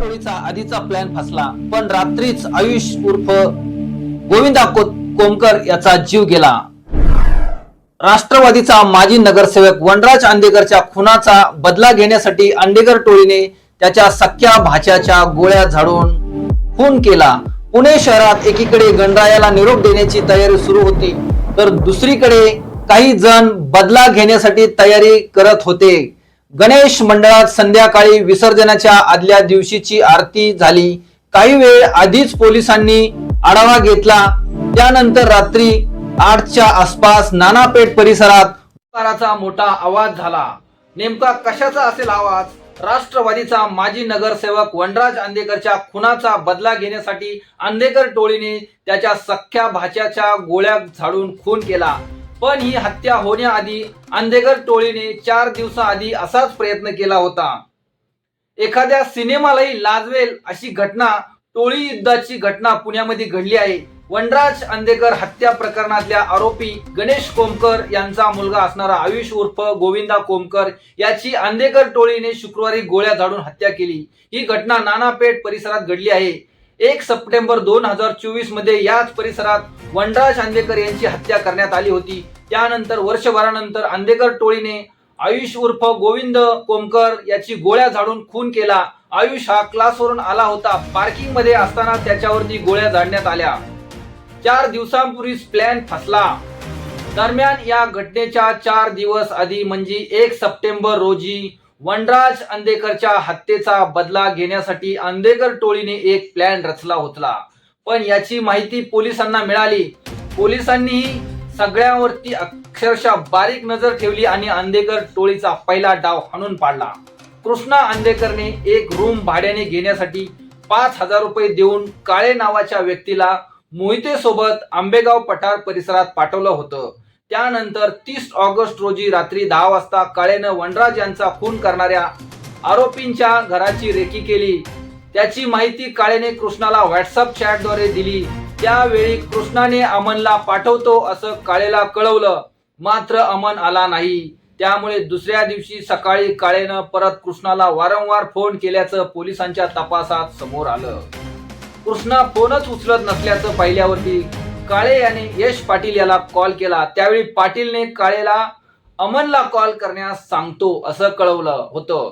टोळीचा आधीचा प्लॅन फसला. पण रात्रीच आयुष उर्फ गोविंदा को- कोमकर याचा जीव गेला. राष्ट्रवादीचा माजी नगरसेवक वनराज आंदेकरच्या खुनाचा बदला घेण्यासाठी आंडेकर टोळीने त्याच्या सख्या भाच्याच्या गोळ्या झाडून खून केला. पुणे शहरात एकीकडे गणरायाला निरोप देण्याची तयारी सुरू होती तर दुसरीकडे काही जण बदला घेण्यासाठी तयारी करत होते. गणेश मंडळात संध्याकाळी विसर्जनाच्या आदल्या दिवशीची आरती झाली. काही वेळ आधीच पोलिसांनी आढावा घेतला. त्यानंतर रात्री आठच्या आसपास नानापेठ परिसरात मोठा आवाज झाला. नेमका कशाचा असेल आवाज? राष्ट्रवादीचा माजी नगरसेवक वनराज आंदेकरच्या खुनाचा बदला घेण्यासाठी आंदेकर टोळीने त्याच्या सख्या भाच्याच्या गोळ्या झाडून खून केला. पण ही हत्या होण्याआधी अंधेगर टोळीने चार दिवसाआधी असाच प्रयत्न केला होता. एखाद्या सिनेमालाही लाजवेल अशी घटना टोळी युद्धाची घटना पुण्यामध्ये घडली आहे. वनराज अंधेकर हत्या प्रकरणातल्या आरोपी गणेश कोमकर यांचा मुलगा असणारा आयुष उर्फ गोविंदा कोमकर याची अंधेकर टोळीने शुक्रवारी गोळ्या झाडून हत्या केली. ही घटना नानापेठ परिसरात घडली आहे. एक सप्टेंबर दोन हजार चोवीसमध्ये याच परिसरात वनराज आंदेकर यांची हत्या करण्यात आली होती. त्यानंतर वर्षभरानंतर आंदेकर टोळीने आयुष उर्फ गोविंद कोमकर याची गोळ्या झाडून खून केला. आयुष हा क्लासवरून आला होता. पार्किंगमध्ये असताना त्याच्यावरती गोळ्या झाडण्यात आल्या. चार दिवसांपूर्वीच प्लॅन फसला. दरम्यान या घटनेच्या चार दिवस आधी म्हणजे एक सप्टेंबर रोजी वनराज अंदेकरच्या हत्येचा बदला घेण्यासाठी अंदेकर टोळीने एक प्लॅन रचला होता. पण याची माहिती पोलिसांना मिळाली. पोलिसांनीही सगळ्यावरती अक्षरशः बारीक नजर ठेवली आणि अंदेकर टोळीचा पहिला डाव हाणून पाडला. कृष्णा अंदेकरने एक रूम भाड्याने घेण्यासाठी पाच हजार रुपये देऊन काळे नावाच्या व्यक्तीला मोहिते सोबत आंबेगाव पठार परिसरात पाठवलं होतं. त्यानंतर तीस ऑगस्ट रोजी रात्री दहा वाजता काळेनं वनराज यांचा खून करणाऱ्या आरोपींच्या घराची रेकी केली. त्याची माहिती काळेने कृष्णाला व्हॉट्सअप चॅटद्वारे दिली. त्यावेळी कृष्णाने अमनला पाठवतो असं काळेला कळवलं. मात्र अमन आला नाही. त्यामुळे दुसऱ्या दिवशी सकाळी काळेनं परत कृष्णाला वारंवार फोन केल्याचं पोलिसांच्या तपासात समोर आलं. कृष्णा फोनच उचलत नसल्याचं पाहिल्यावरती काळे याने यश पाटील याला कॉल केला. त्यावेळी पाटीलने काळेला अमनला कॉल करण्यास सांगतो असं कळवलं होतं.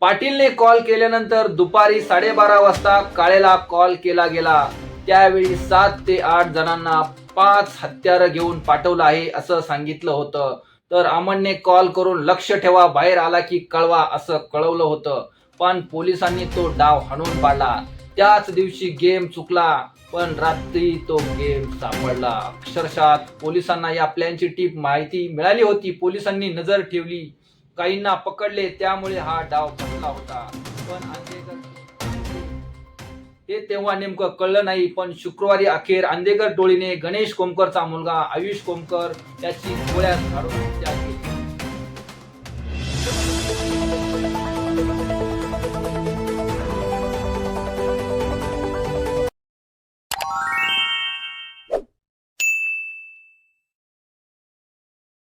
पाटीलने कॉल केल्यानंतर दुपारी साडेबारा वाजता काळेला कॉल केला गेला. त्यावेळी सात ते आठ जणांना पाच हत्यारं घेऊन पाठवलं आहे असं सांगितलं होतं. तर अमनने कॉल करून लक्ष ठेवा बाहेर आला की कळवा असं कळवलं होतं. पण पोलिसांनी तो डाव हाणून पाडला. त्याच दिवशी गेम चुकला पण रात्री तो गेम सापडला. अक्षरशः पोलिसांना या प्लॅनची टीप माहिती मिळाली होती. पोलिसांनी नजर ठेवली. काहींना पकडले त्यामुळे हा डाव फसला होता. पण हे तेव्हा नेमकं कळलं नाही पण शुक्रवारी अखेर आंदेकर टोळीने गणेश कोमकरचा मुलगा आयुष कोमकर याची गोळ्या झाडून